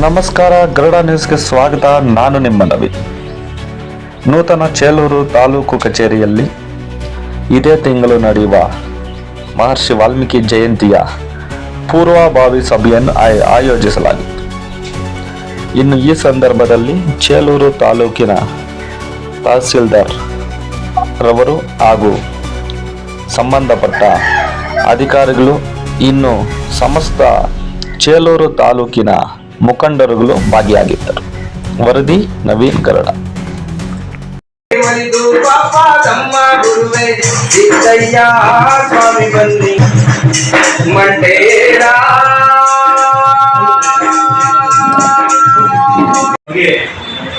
ನಮಸ್ಕಾರ, ಗರುಡ ನ್ಯೂಸ್ಗೆ ಸ್ವಾಗತ. ನಾನು ನಿಮ್ಮ ನವಿ ನೂತನ ಚೇಲೂರು ತಾಲೂಕು ಕಚೇರಿಯಲ್ಲಿ ಇದೇ ತಿಂಗಳು ನಡೆಯುವ ಮಹರ್ಷಿ ವಾಲ್ಮೀಕಿ ಜಯಂತಿಯ ಪೂರ್ವಭಾವಿ ಸಭೆಯನ್ನು ಆಯ್- ಆಯೋಜಿಸಲಾಗಿತ್ತು. ಇನ್ನು ಈ ಸಂದರ್ಭದಲ್ಲಿ ಚೇಲೂರು ತಾಲೂಕಿನ ತಹಸೀಲ್ದಾರ್ ರವರು ಹಾಗೂ ಸಂಬಂಧಪಟ್ಟ ಅಧಿಕಾರಿಗಳು ಇನ್ನು ಸಮಸ್ತ ಚೇಲೂರು ತಾಲೂಕಿನ ಮುಖಂಡರುಗಳು ಭಾಗಿಯಾಗಿದ್ದರು. ವರದಿ ನವೀನ್ ಕರಡ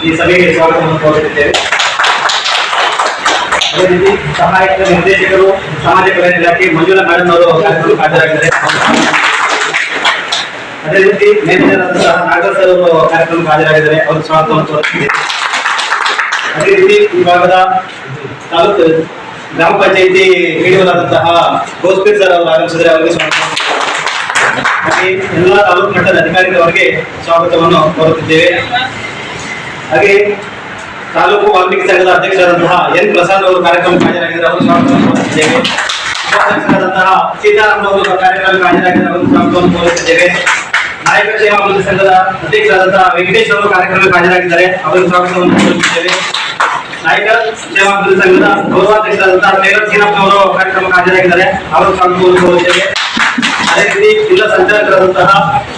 ಈ ಸಭೆಗೆ ಸ್ವಾಗತವನ್ನು ಕೋರುತ್ತಿದ್ದೇವೆ. ಅದೇ ರೀತಿ ಸಹಾಯಕ ನಿರ್ದೇಶಕರು ಸಮಾಜ ಕಲ್ಯಾಣ ಇಲಾಖೆ ಮಂಜುಳಾ ಮೇಡಮ್ ಅವರು ಹಾಜರಾಗಿದ್ದಾರೆ. ಅದೇ ರೀತಿ ನಾಗರಾಜ್ ಸರ್ ಅವರು ಕಾರ್ಯಕ್ರಮಕ್ಕೆ ಹಾಜರಾಗಿದ್ದಾರೆ. ಅವರು ಸ್ವಾಗತವನ್ನು ತೋರಿಸಿದೆ ಅದೇ ರೀತಿ ಈ ಭಾಗದ ಗ್ರಾಮ ಪಂಚಾಯಿತಿ ಹಿಡಿಯಲಾದಂತಹ ಗೋಸ್ಪೀರ್ ಸರ್ ಅವರು ಆಗಮಿಸಿದರೆ ಅವರಿಗೆ ಸ್ವಾಗತ ಹಾಗೆ ಎಲ್ಲ ತಾಲೂಕು ಮಟ್ಟದ ಅಧಿಕಾರಿಗಳವರಿಗೆ ಸ್ವಾಗತವನ್ನು ಕೋರುತ್ತಿದ್ದೇವೆ. ಹಾಗೆ ತಾಲೂಕು ವಾಲ್ಮೀಕಿ ಸಂಘದ ಅಧ್ಯಕ್ಷರಾದಂತಹ ಎನ್ ಪ್ರಸಾದ್ ಅವರು ಕಾರ್ಯಕ್ರಮಕ್ಕೆ ಹಾಜರಾಗಿದ್ದಾರೆ ಅವರು ಸ್ವಾಗತವನ್ನು ಕೋರುತ್ತಿದ್ದೇವೆ ಸೀತಾರಾಮ್ ಅವರು ಕಾರ್ಯಕ್ರಮಕ್ಕೆ ಹಾಜರಾಗಿದ್ದಾರೆ ಅವರು ಸ್ವಾಗತವನ್ನು ಕೋರುತ್ತಿದ್ದೇವೆ. ನಾಯಕ ಅಭಿವೃದ್ಧಿ ಸಂಘದ ಅಧ್ಯಕ್ಷರಾದಂತಹ ವೆಂಕಟೇಶ್ ಅವರು ಕಾರ್ಯಕ್ರಮಕ್ಕೆ ಹಾಜರಾಗಿದ್ದಾರೆ. ಅವರಿಗೆ ಸ್ವಾಗತವನ್ನು ಕೋರುತ್ತಿದ್ದೇವೆ ನಾಯಕ ಅಭಿವೃದ್ಧಿ ಸಂಘದ ಗೌರವಾಧ್ಯಕ್ಷರಾದಂತಹ ಟೈಲರ್ ಸೀನಪ್ಪ ಅವರು ಕಾರ್ಯಕ್ರಮಕ್ಕೆ ಹಾಜರಾಗಿದ್ದಾರೆ. ಅವರು ಸ್ವಾಗತವನ್ನು ಕೋರುತ್ತೇವೆ ಅದೇ ರೀತಿ ಜಿಲ್ಲಾ ಸಂಚಾಲಕರಾದಂತಹ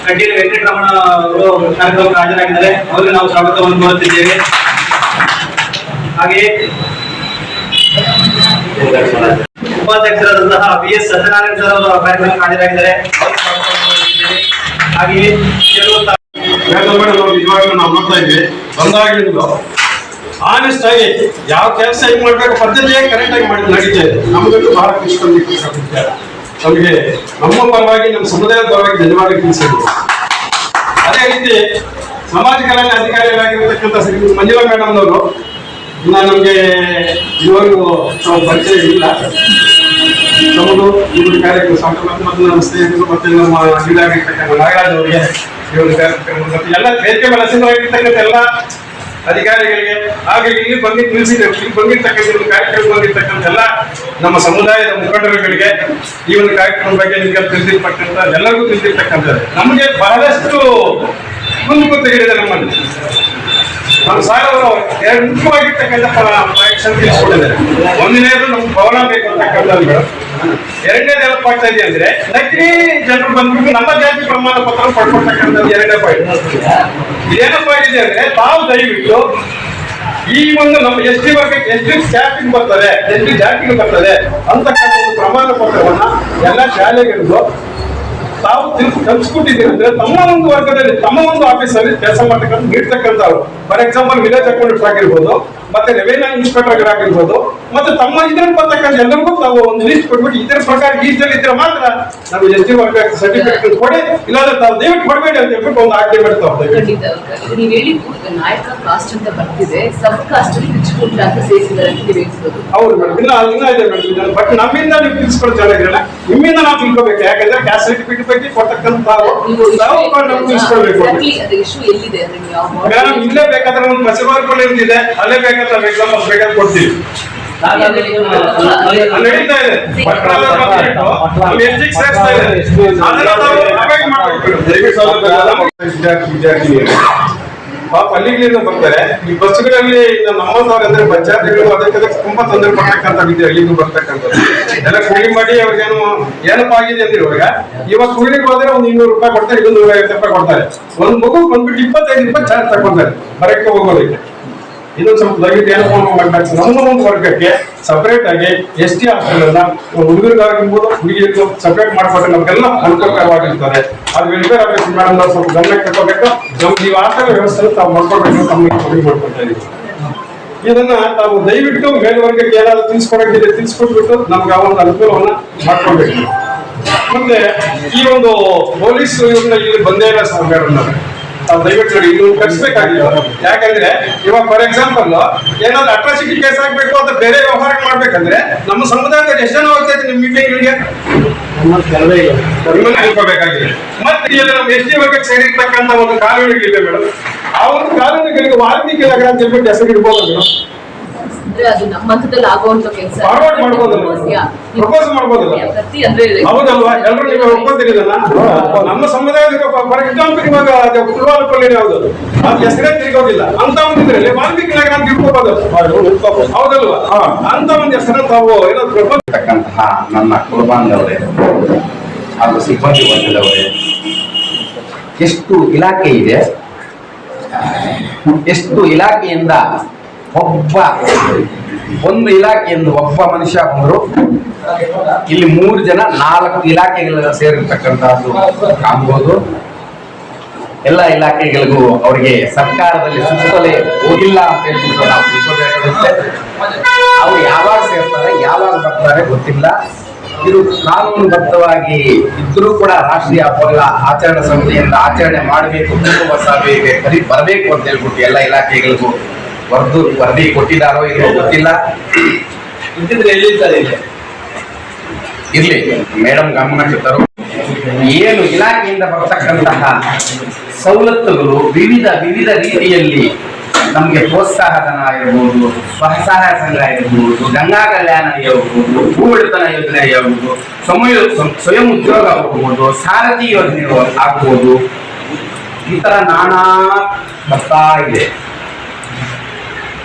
ಕಡ್ಡಿಯಲ್ಲಿ ವೆಂಕಟರಮಣ ಅವರು ಕಾರ್ಯಕ್ರಮಕ್ಕೆ ಹಾಜರಾಗಿದ್ದಾರೆ. ಅವರಿಗೆ ನಾವು ಸ್ವಾಗತವನ್ನು ಕೋರುತ್ತಿದ್ದೇವೆ. ಹಾಗೆಯೇ ಉಪಾಧ್ಯಕ್ಷರಾದಂತಹ ಬಿ ಎಸ್ ಸತ್ಯನಾರಾಯಣ ಸರ್ ಅವರು ಕಾರ್ಯಕ್ರಮಕ್ಕೆ ಹಾಜರಾಗಿದ್ದಾರೆ. ಹಾಗೆಯೇ ಕೆಲವು ನಾವು ನಿಜವಾಗ್ಲೂ ನಾವು ನೋಡ್ತಾ ಇದ್ವಿ ಬಂದಾಗಿಂದು ಆನೆಸ್ಟ್ ಆಗಿ ಯಾವ ಕೆಲಸ ಹೆಂಗ್ ಮಾಡ್ಬೇಕು ಪದ್ಧತಿಯೇ ಕರೆಕ್ಟ್ ಆಗಿ ಮಾಡಿ ನಡೀತಾ ಇದೆ. ನಮಗಂತೂ ಬಹಳ ತಂದಿತ್ತು ನಮಗೆ ನಮ್ಮ ಪರವಾಗಿ, ನಮ್ಮ ಸಮುದಾಯದ ಪರವಾಗಿ ಧನ್ಯವಾದ ಕೆಲಸ ಅದೇ ರೀತಿ ಸಮಾಜ ಕಲ್ಯಾಣ ಅಧಿಕಾರಿಗಳಾಗಿರ್ತಕ್ಕಂಥ ಶ್ರೀ ಮಂಜುಳಾ ಮೇಡಮ್ ಅವರು ಇನ್ನ ನಮಗೆ ಇವರು ಪರಿಚಯ ಇಲ್ಲ. ನಮ್ಮದು ಇವರು ಕಾರ್ಯಕ್ರಮ ಸಂಕಲ್ಪ ಮತ್ತು ನಮ್ಮ ಸ್ನೇಹಿತರು ಮತ್ತೆ ನಮ್ಮ ಅಗಿಲಾಗಿರ್ತಕ್ಕಂಥ ನಾಗರಾಜ್ ಅವರಿಗೆ ಇವರು ಕಾರ್ಯಕ್ರಮ ಮತ್ತು ಎಲ್ಲ ವೇದಿಕೆ ಬಳಸಿದವಾಗಿರ್ತಕ್ಕಂಥ ಎಲ್ಲ ಅಧಿಕಾರಿಗಳಿಗೆ ಹಾಗೆ ಇಲ್ಲಿ ಬಂದು ತಿಳಿಸಿದ್ದೇವೆ ಇಲ್ಲಿ ಬಂದಿರ್ತಕ್ಕಂಥ ಒಂದು ಕಾರ್ಯಕ್ರಮ ಬಂದಿರ್ತಕ್ಕಂಥ ಎಲ್ಲ ನಮ್ಮ ಸಮುದಾಯದ ಮುಖಂಡರುಗಳಿಗೆ ಈ ಒಂದು ಕಾರ್ಯಕ್ರಮದ ಬಗ್ಗೆ ನಿಮಗೆ ತಿಳಿದಿರ್ತಕ್ಕಂಥ ಎಲ್ಲರಿಗೂ ತಿಳಿದಿರ್ತಕ್ಕಂಥದ್ದು ನಮಗೆ ಬಹಳಷ್ಟು ಮುಂದಕ್ಕೂ ತೆಗೆದಿದೆ ನಮ್ಮನ್ನು ನಮ್ಮ ಸಾರ್ ಎರಡು ಮುಖ್ಯವಾಗಿರ್ತಕ್ಕಂಥ ಪ್ರಯಕ್ಷ ತಿಳಿಸ್ಕೊಂಡಿದ್ದಾರೆ ಒಂದನೇದು ನಮ್ಗೆ ಭವನ ಬೇಕು ಅಂತಕ್ಕಂಥದ್ದು ಏನಪ್ಪ ಆಗ್ತಾ ಇದೆ ಅಂದ್ರೆ, ನಕಲಿ ಜನರು ಬಂದ್ಬಿಟ್ಟು ನಮ್ಮ ಜಾತಿ ಪ್ರಮಾಣ ಪತ್ರ ಪಡ್ಕೊಳ್ತಕ್ಕಂಥದ್ದು ಎರಡನೇ ಪಾಯಿಂಟ್ ಏನಪ್ಪ ಇದೆ ಅಂದ್ರೆ, ತಾವು ದಯವಿಟ್ಟು ಈ ಒಂದು ನಮ್ಮ ಎಸ್ ಟಿ ವರ್ಗಕ್ಕೆ ಎಷ್ಟು ಸ್ಟಾಫಿಂಗ್ ಬರ್ತದೆ, ಎಷ್ಟು ಜಾತಿಗೆ ಬರ್ತದೆ ಅಂತಕ್ಕಂಥ ಒಂದು ಪ್ರಮಾಣ ಪತ್ರವನ್ನ ಎಲ್ಲ ಶಾಲೆಗಳಿಗೂ ತಾವು ಕಲ್ಸ್ಕೊಟ್ಟಿದ್ದೀರಿ ಅಂದ್ರೆ ತಮ್ಮ ಒಂದು ವರ್ಗದಲ್ಲಿ, ತಮ್ಮ ಒಂದು ಆಫೀಸಲ್ಲಿ ಕೆಲಸ ಮಾಡ್ತಕ್ಕಂಥ, ನೀಡ್ತಕ್ಕಂಥವ್ರು. ಫಾರ್ ಎಕ್ಸಾಂಪಲ್ ವಿಲೇಜ್ ಅಕೌಂಟೆಂಟ್ ಆಗಿರ್ಬೋದು ಮತ್ತೆ ರೆವೆನ್ಯೂ ಇನ್ಸ್ಪೆಕ್ಟರ್ ಆಗಿರ್ಬೋದು ಮತ್ತೆ ತಮ್ಮ ಇದ್ರಲ್ಲಿ ಬರ್ತಕ್ಕಂಥ ಎಲ್ಲರಿಗೂ ತಾವು ಒಂದು ಲಿಸ್ಟ್ ಕೊಟ್ಬಿಟ್ಟು ಇದರ ಪ್ರಕಾರ ಈ ಇದ್ರೆ ಮಾತ್ರ ನಾವು ಎಸ್ ಟಿ ವರ್ಗ ಸರ್ಟಿಫಿಕೇಟ್ ಕೊಡಿ ಇಲ್ಲಾಂದ್ರೆ ತಾವು ದಯವಿಟ್ಟು ಕೊಡಬೇಡಿ ಅಂತ ಹೇಳ್ಬಿಟ್ಟು ಒಂದು ಆಜ್ಞೆ ಮಾಡ್ತಾ ಖಂಡಿತ ನೀವು ಹೇಳಿ ನಾಯಕ ಕಾಸ್ಟ್ ಅಂತ ಬರ್ತಿದೆ. ಸಬ್ ಕಾಸ್ಟ್ ಅಲ್ಲಿ ರಿಚ್ಕುಂಟ ಅಂತ ಸೇರಿಸಿದ್ದಾರೆ ಅಂತ ಹೇಳ್ತಿರೋದು ಹೌದು ಮೇಡಮ್ ಇಲ್ಲ ಇನ್ನ ಇದೆ ಮೇಡಮ್ ಬಟ್ ನಮ್ಮಿಂದ ನೀವು ತಿಳ್ಸ್ಕೊಳ್ಳೋ ಚೆನ್ನಾಗಿರಲ್ಲ ನಿಮ್ಮಿಂದ ನಾವು ತಿಳ್ಕೊಬೇಕು. ಯಾಕಂದ್ರೆ ಕ್ಯಾಸ್ಟ್ ಸರ್ಟಿಫಿಕೇಟ್ ಬಗ್ಗೆ ನಾವು ತಿಳ್ಸ್ಕೊಳ್ಬೇಕು. ಮೇಡಮ್ ಇಲ್ಲೇ ಬೇಕಾದ್ರೆ ಒಂದು ಬಸವಾರ್ಪಲ್ಲಿ ಇದೆ ಅಲ್ಲೇ ಬೇಕಾದ್ರೆ ಬೇಕಾದ್ರೆ ಕೊಡ್ತೀವಿ. ನಡೀತಾ ಇದೆ. ನಾವು ವಿದ್ಯಾರ್ಥಿನಿಯರು. ಪಾಪ ಹಳ್ಳಿಗಳಿಂದ ಬರ್ತಾರೆ. ಈ ಬಸ್ಗಳಲ್ಲಿ ನಮ್ಮಂತವ್ರು ಅಂದ್ರೆ ಪಂಚಾಯತ್ಗಳು ಅದಕ್ಕೆ ಅದಕ್ಕೆ ತುಂಬಾ ತೊಂದರೆ ಪಡ್ತಕ್ಕಂಥ ವಿದ್ಯೆ ಹಳ್ಳಿಗೂ ಬರ್ತಕ್ಕಂಥದ್ದು. ಎಲ್ಲ ಕೂಲಿ ಮಾಡಿ ಅವ್ರಿಗೇನು ಏನಪ್ಪ ಆಗಿದೆ ಅಂದ್ರೆ ಇವಾಗ? ಇವಾಗ ಕೂಲಿಗೆ ಹೋದ್ರೆ ಒಂದು ಇನ್ನೂರು ರೂಪಾಯಿ ಕೊಡ್ತಾರೆ ಇದು ನೂರ ಐವತ್ತು ರೂಪಾಯಿ ಕೊಡ್ತಾರೆ. ಒಂದು ಮಗು ಬಂದ್ಬಿಟ್ಟು ಇಪ್ಪತ್ತೈದು ರೂಪಾಯಿ ಚಾರ್ಜ್ ತಗೊಂತಾರೆ ಬರಕ್ಕೆ ಹೋಗೋದಕ್ಕೆ. ಇನ್ನೊಂದು ಸ್ವಲ್ಪ ದಯವಿಟ್ಟು ಏನಪ್ಪ ಮಾಡ್ಬೇಕು ನಮ್ಮ ಒಂದು ವರ್ಗಕ್ಕೆ ಸಪರೇಟ್ ಆಗಿ ಎಸ್ ಟಿ ಹಾಸ್ಟೆಲ್ ಅನ್ನ ಹುಡುಗರಿಗಾಗಿರ್ಬೋದು ಹುಡುಗಿಯರು ಸಪ್ರೇಟ್ ಮಾಡಿಕೊಟ್ಟು ನಮಗೆಲ್ಲ ಅನುಕೂಲಕರವಾಗಿರ್ತದೆ. ಅದು ವೆಲ್ಫೇರ್ ಆಫೀಸ್ ಮೇಡಮ್ ನಾವು ಸ್ವಲ್ಪ ಗಮನಕ್ಕೆ ತಗೋಬೇಕು ನಮ್ಗೆ ಈ ಹಾಸ್ಟೆಲ್ ವ್ಯವಸ್ಥೆ ತಾವು ಮಾಡ್ಕೊಡ್ಬೇಕು ತಮಗೆ ಕಮ್ಮಿ ಮಾಡ್ಕೊಳ್ತಾ ಇದೀವಿ ಇದನ್ನ ತಾವು ದಯವಿಟ್ಟು ಮೇಲ್ವರ್ಗಕ್ಕೆ ಏನಾದ್ರು ತಿಳಿಸ್ಕೊಡೋಕ್ಕಿದೆ ತಿಳಿಸ್ಕೊಟ್ಬಿಟ್ಟು ನಮ್ಗೆ ಆ ಒಂದು ಅನುಕೂಲವನ್ನ ಮಾಡ್ಕೊಳ್ಬೇಕು. ಮುಂದೆ ಈ ಒಂದು ಪೊಲೀಸ್ ಇವ್ರನ್ನ ಇಲ್ಲಿ ಬಂದೇ ಇಲ್ಲ ಸರ್ ಮೇಡಮ್ ನಾವು ದಯವಿಟ್ಟು ನೋಡಿ ಇದು ಕಳಿಸ್ಬೇಕಾಗಿಲ್ಲ ಯಾಕಂದ್ರೆ ಇವಾಗ ಫಾರ್ ಎಕ್ಸಾಂಪಲ್ ಏನಾದ್ರು ಅಟ್ರಾಸಿಟಿ ಕೇಸ್ ಆಗ್ಬೇಕು ಅಥವಾ ಬೇರೆ ವ್ಯವಹಾರ ಮಾಡ್ಬೇಕಂದ್ರೆ ನಮ್ಮ ಸಮುದಾಯದಲ್ಲಿ ಎಷ್ಟು ಜನ ಹೋಗ್ತೈತೆ ನಿಮ್ಮ ಮೀಟಿಂಗ್ಗಳಿಗೆ ನಿಮ್ಮನ್ನ ತಿಳ್ಕೊಬೇಕಾಗಿದೆ ಮತ್ತೆ ಇಲ್ಲಿ ನಮ್ಮ ಎಸ್ ಡಿ ವರ್ಗಕ್ಕೆ ಸೇರಿರ್ತಕ್ಕಂಥ ಒಂದು ಕಾನೂನುಗಳಿದೆ ಮೇಡಮ್. ಆ ಒಂದು ಕಾನೂನುಗಳಿಗೆ ವಾಲ್ಮೀಕಿ ನಗರ ಅಂತ ಹೇಳ್ಬಿಟ್ಟು ಹೆಸರು ಇಡ್ಬೋದು ಮೇಡಮ್. ಅಂದ್ರೆ ಅದು ನಮ್ಮ ಹಂತದಲ್ಲಿ ಆಗುವಂತ ಕೆಲಸ? ಪ್ರತಿ ಅಂದ್ರೆ ಹೌದಲ್ವಾ? ಎಲ್ಲರೂ ನೀವು ನಮ್ಮ ಸಮುದಾಯದ ಫಾರ್ ಎಕ್ಸಾಂಪಲ್ ಇವಾಗ ಅದು ಕುರುವಾಲಪಲ್ಲಿ ಯಾವುದು? ಅದು ಹೆಸರೇ ತಿರುಗೋದಿಲ್ಲ. ಅಂತ ಒಂದು ಇದ್ರಲ್ಲಿ ವಾಲ್ಮೀಕಿ ನಗರ ಅಂತ ಹೌದಲ್ವಾ? ಅಂತ ಒಂದು ಹೆಸರನ್ನ ತಾವು ಏನಾದ್ರು ಇರ್ತಕ್ಕಂತಹ ನನ್ನ ಕುಟುಂಬದವರೇ ಹಾಗೂ ಸಿಬ್ಬಂದಿ ವರ್ಗದವರೇ ಎಷ್ಟು ಇಲಾಖೆ ಇದೆ ಎಷ್ಟು ಇಲಾಖೆಯಿಂದ ಒಬ್ಬ ಒಂದು ಇಲಾಖೆಯಿಂದ ಒಬ್ಬ ಮನುಷ್ಯ ಬಂದರು. ಇಲ್ಲಿ ಮೂರು ಜನ ನಾಲ್ಕು ಇಲಾಖೆಗಳ ಸೇರಿರ್ತಕ್ಕಂಥದ್ದು ಕಾಣ್ಬೋದು. ಎಲ್ಲ ಇಲಾಖೆಗಳಿಗೂ ಅವರಿಗೆ ಸರ್ಕಾರದಲ್ಲಿ ಸುತ್ತಲೇ ಹೋಗಿಲ್ಲ ಅಂತ ಹೇಳ್ಬಿಟ್ಟು ನಾವು ತಿಳ್ಕೊಬೇಕಾಗುತ್ತೆ ಅವ್ರು ಯಾವಾಗ ಸೇರ್ತಾರೆ, ಯಾವಾಗ ಬರ್ತಾರೆ ಗೊತ್ತಿಲ್ಲ. ಇದು ಕಾನೂನುಬದ್ಧವಾಗಿ ಇದ್ರೂ ಕೂಡ ರಾಷ್ಟ್ರೀಯ ಹಬ್ಬಗಳ ಆಚರಣೆ ಸಮಿತಿಯಿಂದ ಆಚರಣೆ ಮಾಡಬೇಕು ಕುಟುಂಬ ಸಭೆಗೆ ಕರಿ ಬರಬೇಕು ಅಂತ ಹೇಳ್ಬಿಟ್ಟು ಎಲ್ಲ ಇಲಾಖೆಗಳಿಗೂ ವರದು ವರದಿ ಕೊಟ್ಟಿದ್ದಾರೋ ಇಲ್ಲೋ ಗೊತ್ತಿಲ್ಲ. ಇರ್ಲಿ ಮೇಡಮ್ ಗಮನಕ್ಕೆ ತರು ಏನು ಇಲಾಖೆಯಿಂದ ಬರ್ತಕ್ಕಂತಹ ಸವಲತ್ತುಗಳು ವಿವಿಧ ವಿವಿಧ ರೀತಿಯಲ್ಲಿ ನಮಗೆ ಪ್ರೋತ್ಸಾಹ ಧನ ಆಗಿರ್ಬೋದು ಸ್ವಸಹಾಯ ಸಂಘ ಇರ್ಬೋದು ಗಂಗಾ ಕಲ್ಯಾಣ ಇರ್ಬೋದು ಭೂಮಿತನ ಯೋಜನೆ ಇರ್ಬೋದು ಸಮಯ ಸ್ವಯಂ ಉದ್ಯೋಗ ಆಗಬಹುದು ಸಾರಥಿ ಯೋಜನೆ ಆಗ್ಬೋದು. ಈ ತರ ನಾನಾ ಬರ್ತಾ ಇದೆ.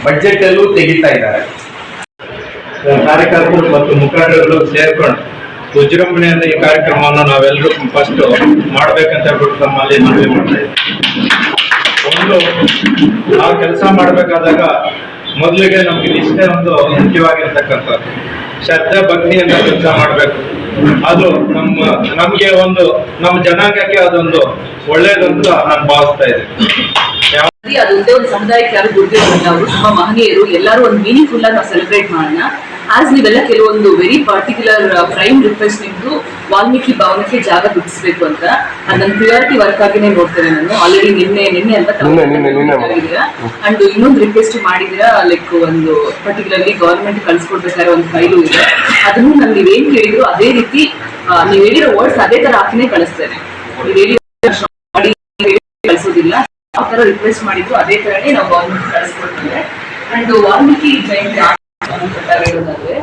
ಬಡ್ಜೆಟ್ ಅಲ್ಲೂ ತೆಗಿತಾ ಇದ್ದಾರೆ. ಕಾರ್ಯಕರ್ತರು ಮತ್ತು ಮುಖಂಡರು ಸೇರ್ಕೊಂಡು ವಿಜೃಂಭಣೆಯಿಂದ ಈ ಕಾರ್ಯಕ್ರಮವನ್ನು ನಾವೆಲ್ಲರೂ ಫಸ್ಟ್ ಮಾಡ್ಬೇಕಂತ ಹೇಳ್ಬಿಟ್ಟು ನಮ್ಮಲ್ಲಿ ಮನವಿ ಮಾಡ್ತಾ ಒಂದು, ನಾವು ಕೆಲಸ ಮಾಡಬೇಕಾದಾಗ ಮೊದಲಿಗೆ ನಮ್ಗೆ ಇಷ್ಟೇ ಒಂದು ಮುಖ್ಯವಾಗಿರ್ತಕ್ಕಂಥದ್ದು ಶ್ರದ್ಧಾ, ಭಕ್ತಿಯಿಂದ ಕೆಲಸ ಮಾಡಬೇಕು. ಅದು ನಮ್ಮ, ನಮ್ಗೆ ಒಂದು, ನಮ್ಮ ಜನಾಂಗಕ್ಕೆ ಅದೊಂದು ಒಳ್ಳೇದಂತ ನಾನು ಭಾವಿಸ್ತಾ ಇದ್ದೀನಿ. ಅದೊಂದೇ ಒಂದು ಸಮುದಾಯಕ್ಕೆ ಯಾರು ದುಡ್ಡಿರೋದಿಲ್ಲ ಅವರು ತುಂಬಾ ಮಹನೀಯರು ಎಲ್ಲರೂ ಒಂದು ಮೀನಿಂಗ್ಫುಲ್ ಆಗಿ ನಾವು ಸೆಲೆಬ್ರೇಟ್ ಮಾಡೋಣ. ಆಸ್ ನೀವೆಲ್ಲ ಕೆಲವೊಂದು ವೆರಿ ಪರ್ಟಿಕ್ಯುಲರ್ ಪ್ರೈಮ್ ರಿಕ್ವೆಸ್ಟ್ ನಿಮ್ದು ವಾಲ್ಮೀಕಿ ಭವನಕ್ಕೆ ಜಾಗ ಬಿಡಿಸ್ಬೇಕು ಅಂತ. ಅದು ನನ್ನ ಪ್ರಿಯಾರಿಟಿ ವರ್ಕ್ ಆಗಿನೇ ನೋಡ್ತೇನೆ ನಾನು. ಆಲ್ರೆಡಿ ನಿನ್ನೆ ನಿನ್ನೆ ಅಂತ ಅಂಡ್ ಇನ್ನೊಂದು ರಿಕ್ವೆಸ್ಟ್ ಮಾಡಿದಿರಾ ಲೈಕ್ ಒಂದು ಪರ್ಟಿಕ್ಯುಲರ್ಲಿ ಗವರ್ಮೆಂಟ್ ಕಳ್ಸಿಕೊಡ್ಬೇಕಾದ್ರೆ ಒಂದು ಫೈಲು ಇದೆ. ಅದನ್ನು ನಾನು ನೀವೇನ್ ಕೇಳಿದ್ರು ಅದೇ ರೀತಿ ನೀವು ಹೇಳಿರೋ ವರ್ಡ್ಸ್ ಅದೇ ತರ ಹಾಕಿನೇ ಕಳಿಸ್ತೇನೆ. ನೀವು ಹೇಳಿ ಆ ತರ ರಿಕ್ವೆಸ್ಟ್ ಮಾಡಿದ್ರು, ಅದೇ ತರನೇ ನಾವು ಗೌರ್ಮೆಂಟ್ ಕಳಿಸ್ಕೊಡ್ತೇವೆ ಅಂಡ್ ವಾಲ್ಮೀಕಿ ಜಯಂತಿ ಇರೋದಾದ್ರೆ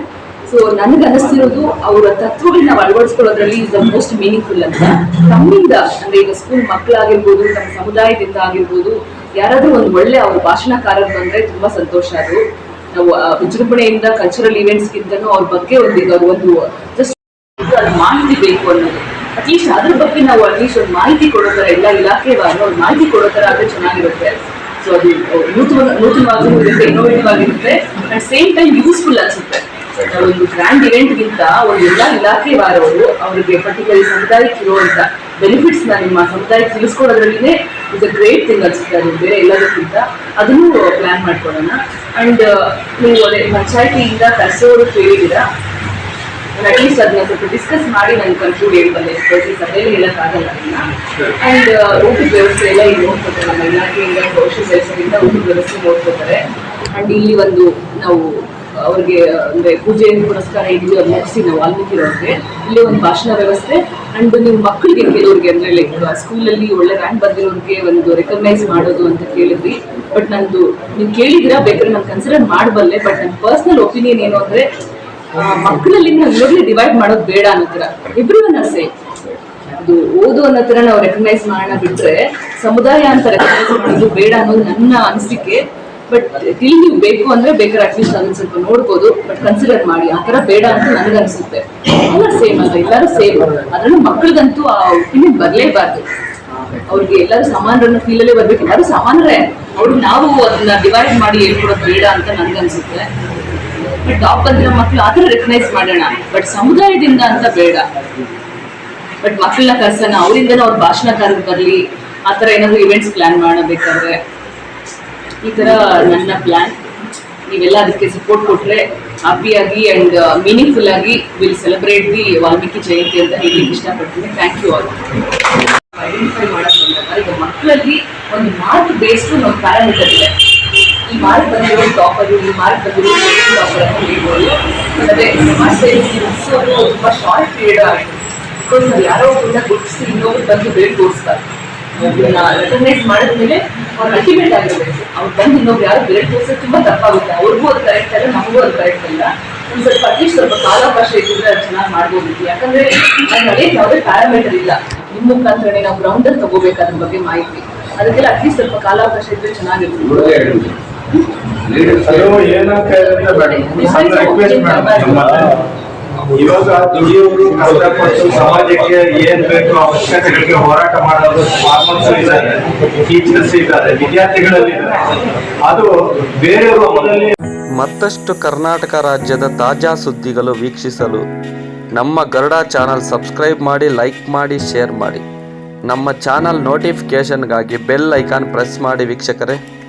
ಸೊ ನನ್ಗೆ ಅನಿಸ್ತಿರೋದು ಅವರ ತತ್ವಗಳನ್ನ ನಾವು ಅಳವಡಿಸ್ಕೊಳ್ಳೋದ್ರಲ್ಲಿ ಇಸ್ ದ ಮೋಸ್ಟ್ ಮೀನಿಂಗ್ಫುಲ್ ಅಂತ. ನಮ್ಮಿಂದ ಅಂದ್ರೆ ಈಗ ಸ್ಕೂಲ್ ಮಕ್ಕಳಾಗಿರ್ಬೋದು ನಮ್ಮ ಸಮುದಾಯದಿಂದ ಆಗಿರ್ಬೋದು, ಯಾರಾದ್ರೂ ಒಂದು ಒಳ್ಳೆ ಅವ್ರ ಭಾಷಣಕಾರರು ಬಂದ್ರೆ ತುಂಬಾ ಸಂತೋಷ ಅದು. ನಾವು ವಿಜೃಂಭಣೆಯಿಂದ ಕಲ್ಚರಲ್ ಇವೆಂಟ್ಸ್ಗಿಂತನೂ ಅವ್ರ ಬಗ್ಗೆ ಒಂದು ಈಗ ಒಂದು ಜಸ್ಟ್ ಮಾಹಿತಿ ಬೇಕು ಅನ್ನೋದು. ಅಟ್ಲೀಸ್ಟ್ ಅದ್ರ ಬಗ್ಗೆ ನಾವು ಅಟ್ಲೀಸ್ಟ್ ಒಂದು ಮಾಹಿತಿ ಕೊಡೋ ಥರ ಎಲ್ಲ ಇಲಾಖೆ ಒಂದು ಮಾಹಿತಿ ಕೊಡೋ ಥರ ಆದರೆ ಚೆನ್ನಾಗಿರುತ್ತೆ. ಸೊ ಅದು ನೂತನ, ನೂತನವಾಗಿರುತ್ತೆ ಇನ್ನೋವೇಟಿವ್ ಆಗಿರುತ್ತೆ ಅಟ್ ಸೇಮ್ ಟೈಮ್ ಯೂಸ್ಫುಲ್ ಅನ್ಸುತ್ತೆ. ಒಂದು ಗ್ರ್ಯಾಂಡ್ ಇವೆಂಟ್ಗಿಂತ ಒಂದು ಎಲ್ಲ ಇಲಾಖೆ ವಾರವರು ಅವರಿಗೆ ಪರ್ಟಿಕ್ಯುಲರ್ ಸಮುದಾಯಕ್ಕೆ ಇರುವಂತ ಬೆನಿಫಿಟ್ಸ್ನ ನಿಮ್ಮ ಸಮುದಾಯಕ್ಕೆ ತಿಳಿಸ್ಕೊಡೋದ್ರಲ್ಲಿನೇ ಇಸ್ ಅ ಗ್ರೇಟ್ ಥಿಂಗ್ ಅನ್ಸುತ್ತೆ ಅದು ಬೇರೆ ಎಲ್ಲದಕ್ಕಿಂತ. ಅದನ್ನು ಪ್ಲಾನ್ ಮಾಡ್ಕೊಳ್ಳೋಣ. ಅಂಡ್ ನೀವು ಅದೇ ಪಂಚಾಯತಿಯಿಂದ ಕರೆಸೋರು ಕೇಳಿದ್ದೀರಾ? ಅಟ್ಲೀಸ್ಟ್ ಅದನ್ನ ಸ್ವಲ್ಪ ಡಿಸ್ಕಸ್ ಮಾಡಿ ನಾನು ಕನ್ಕ್ಲೂಡ್ ಹೇಳ್ಬಲ್ಲೆ. ಪ್ರತಿ ಸಭೆಯಲ್ಲಿ ಹೇಳೋಕ್ಕಾಗಲ್ಲ ಅದನ್ನ. ಅಂಡ್ ಊಟದ ವ್ಯವಸ್ಥೆ ಎಲ್ಲ ಇಲ್ಲಿ ನೋಡ್ಕೋತಾರೆ. ನಮ್ಮ ಇಲಾಖೆಯಿಂದ ಕೌಶಲ್ ಕೆಲಸದಿಂದ ಊಟದ ವ್ಯವಸ್ಥೆ ನೋಡ್ಕೋತಾರೆ. ಅಂಡ್ ಇಲ್ಲಿ ಒಂದು ನಾವು, ಅವ್ರಿಗೆ, ಅಂದ್ರೆ ಪೂಜೆ ಪುರಸ್ಕಾರ ಇದ್ವಿ ಅದು ಮುಗಿಸಿ ನಾವು ವಾಲ್ಮೀಕಿ ಅವ್ರಿಗೆ ಇಲ್ಲಿ ಒಂದು ಭಾಷಣ ವ್ಯವಸ್ಥೆ. ಅಂಡ್ ನಿಮ್ಮ ಮಕ್ಕಳಿಗೆ ಕೆಲವ್ರಿಗೆ, ಅಂದ್ರೆ ಲೈಕ್ ಸ್ಕೂಲಲ್ಲಿ ಒಳ್ಳೆ ರ್ಯಾಂಕ್ ಬಂದಿರೋರಿಗೆ ಒಂದು ರೆಕಗ್ನೈಸ್ ಮಾಡೋದು ಅಂತ ಕೇಳಿದ್ವಿ. ಬಟ್ ನಂದು, ನೀವು ಕೇಳಿದಿರಾ ಬೇಕಾದ್ರೆ ನಾನು ಕನ್ಸಿಡರ್ ಮಾಡಬಲ್ಲೆ. ಬಟ್ ನನ್ನ ಪರ್ಸ್ನಲ್ ಒಪಿನಿಯನ್ ಏನು ಅಂದ್ರೆ ಮಕ್ಕಳಲ್ಲಿ ಇವಾಗಲೇ ಡಿವೈಡ್ ಮಾಡೋದು ಬೇಡ ಅನ್ನೋ ತರ ಆರ್ ಸೇಮ್ ಅದು ಓದು ಅನ್ನೋ ತರ ನಾವು ರೆಕಗ್ನೈಸ್ ಮಾಡೋಣ ಬಿಟ್ರೆ ಸಮುದಾಯ ಅಂತ ರೆಕಗ್ನೈಸ್ ಮಾಡೋದು ಬೇಡ ಅನ್ನೋದು ನನ್ನ ಅನಿಸಿಕೆ. ಬಟ್ ಟಿಲ್ ನೀವು ಬೇಕು ಅಂದ್ರೆ ಬೇಕಾದ್ರೆ ಅಟ್ಲೀಸ್ಟ್ ಅದನ್ನ ಸ್ವಲ್ಪ ನೋಡ್ಬೋದು ಬಟ್ ಕನ್ಸಿಡರ್ ಮಾಡಿ. ಆ ತರ ಬೇಡ ಅಂತ ನನಗೆ ಅನ್ಸುತ್ತೆ. ಎಲ್ಲ ಸೇಮ್ ಅಲ್ಲ, ಎಲ್ಲರೂ ಸೇಮ್. ಅದ್ರಲ್ಲೂ ಮಕ್ಕಳಿಗಂತೂ ಆ ಒಪಿನಿಯನ್ ಬರ್ಲೇಬಾರ್ದು. ಅವ್ರಿಗೆ ಎಲ್ಲರೂ ಸಮಾನರನ್ನ ಫೀಲಲ್ಲೇ ಬರ್ಬೇಕು. ಎಲ್ಲರೂ ಸಮಾನರೇ. ಅವ್ರಿಗೆ ನಾವು ಅದನ್ನ ಡಿವೈಡ್ ಮಾಡಿ ಹೇಳ್ಕೊಡೋದು ಬೇಡ ಅಂತ ನನ್ಗನ್ಸುತ್ತೆ ಬಟ್ ಟಾಪ್ ಬಂದಿರೋ ಮಕ್ಕಳು ಆ ಥರ ರೆಕಗ್ನೈಸ್ ಮಾಡೋಣ. ಬಟ್ ಸಮುದಾಯದಿಂದ ಅಂತ ಬೇಡ. ಬಟ್ ಮಕ್ಕಳನ್ನ ಕರ್ಸೋಣ ಅವರಿಂದ ಅವ್ರ ಭಾಷಣಕಾರರು ಬರಲಿ, ಆ ಥರ ಏನಾದ್ರು ಇವೆಂಟ್ಸ್ ಪ್ಲಾನ್ ಮಾಡಬೇಕಾದ್ರೆ ಈ ಥರ ನನ್ನ ಪ್ಲಾನ್ ನೀವೆಲ್ಲ ಅದಕ್ಕೆ ಸಪೋರ್ಟ್ ಕೊಟ್ರೆ ಹ್ಯಾಪಿಯಾಗಿ ಅಂಡ್ ಮೀನಿಂಗ್ಫುಲ್ ಆಗಿ will celebrate the Valmiki Jayanti ಅಂತ ಹೇಳಲಿಕ್ಕೆ ಇಷ್ಟಪಡ್ತೀನಿ. ಥ್ಯಾಂಕ್ ಯು ಆಲ್ ಐಡೆಂಟಿಫೈ ಮಾಡಕ್ ಬಂದಾಗ ಈಗ ಮಕ್ಕಳಲ್ಲಿ ಒಂದು ಮಾರ್ಕ್ ಬೇಸ್ಡ್ ಒಂದು ಪ್ಯಾರಾಮೀಟರ್ ಇದೆ. ಈ ಮಾರ್ಕ್ ಬಂದಿರೋ ಟಾಪರ್ ಈ ಮಾರ್ಕ್ ಬಂದಿರೋ ಟಾಪರ್ ಅಂತ ಹೇಳ್ಬೋದು. ಮತ್ತೆ ಮುಗಿಸೋದು ತುಂಬಾ ಶಾರ್ಟ್ ಪೀರಿಯಡ್ ಆಗಿದೆ ಬಿಕಾಸ್ ಯಾರೋ ಒಬ್ಬರನ್ನ ಗುರುತಿಸಿ ಇನ್ನೊಬ್ರು ಬಂದು ಬೇರೆ ತೋರಿಸ್ತಾರೆ. ಒಬ್ಬರನ್ನ ರೆಕಗ್ನೈಸ್ ಮಾಡಿದ್ಮೇಲೆ ಅವ್ರು ಅಲ್ಟಿಮೇಟ್ ಆಗಿರ್ಬೇಕು. ಅವ್ರು ಬಂದು ಇನ್ನೊಬ್ರು ಯಾರು ಬೇರೆ ತೋರಿಸೋದು ತುಂಬಾ ತಪ್ಪಾಗುತ್ತೆ. ಅವ್ರಿಗೂ ಅದು ಕರೆಕ್ಟ್ ಅಲ್ಲ, ನಮಗೂ ಅದು ಕರೆಕ್ಟ್ ಅಲ್ಲ. ಒಂದು ಸ್ವಲ್ಪ ಅಟ್ಲೀಸ್ಟ್ ಸ್ವಲ್ಪ ಕಾಲಾವಕಾಶ ಇದ್ದಿದ್ರೆ ಅದು ಚೆನ್ನಾಗಿ ಮಾಡ್ಬೋದಿತ್ತು. ಯಾಕಂದ್ರೆ ನಡೆಯಕ್ಕೆ ಯಾವುದೇ ಪ್ಯಾರಾಮೀಟರ್ ಇಲ್ಲ. ನಿಮ್ಮ ಮುಖಾಂತರನೇ ನಾವು ಗ್ರೌಂಡಲ್ಲಿ ತಗೋಬೇಕಾದ ಬಗ್ಗೆ ಮಾಹಿತಿ. ಅದಕ್ಕೆಲ್ಲ ಅಟ್ಲೀಸ್ಟ್ ಸ್ವಲ್ಪ ಕಾಲಾವಕಾಶ ಇದ್ರೆ ಚೆನ್ನಾಗಿರ್ಬೋದು. ಏನಂತ ಒಂದು ರಿಕ್ವೆಸ್ಟ್ ಇವಾಗ ದುಡಿಯೋರು ಕಷ್ಟಪಟ್ಟು ಸಮಾಜಕ್ಕೆ ಏನ್ ಬೇಕು ಅವಶ್ಯಕತೆಗಳಿಗೆ ಹೋರಾಟ ಮಾಡೋದು ಫಾರ್ಮರ್ಸ್ ಇದ್ದಾರೆ ಟೀಚರ್ಸ್ ಇದ್ದಾರೆ ವಿದ್ಯಾರ್ಥಿಗಳಲ್ಲಿ ಅದು ಬೇರೆಯವರು ಮೊದಲೇ ಮತ್ತಷ್ಟು ಕರ್ನಾಟಕ ರಾಜ್ಯದ ತಾಜಾ ಸುದ್ದಿಗಳು ವೀಕ್ಷಿಸಲು ನಮ್ಮ ಗರುಡ ಚಾನಲ್ ಸಬ್ಸ್ಕ್ರೈಬ್ ಮಾಡಿ ಲೈಕ್ ಮಾಡಿ ಶೇರ್ ಮಾಡಿ. ನಮ್ಮ ಚಾನಲ್ ನೋಟಿಫಿಕೇಷನ್ಗಾಗಿ ಬೆಲ್ ಐಕಾನ್ ಪ್ರೆಸ್ ಮಾಡಿ ವೀಕ್ಷಕರೇ.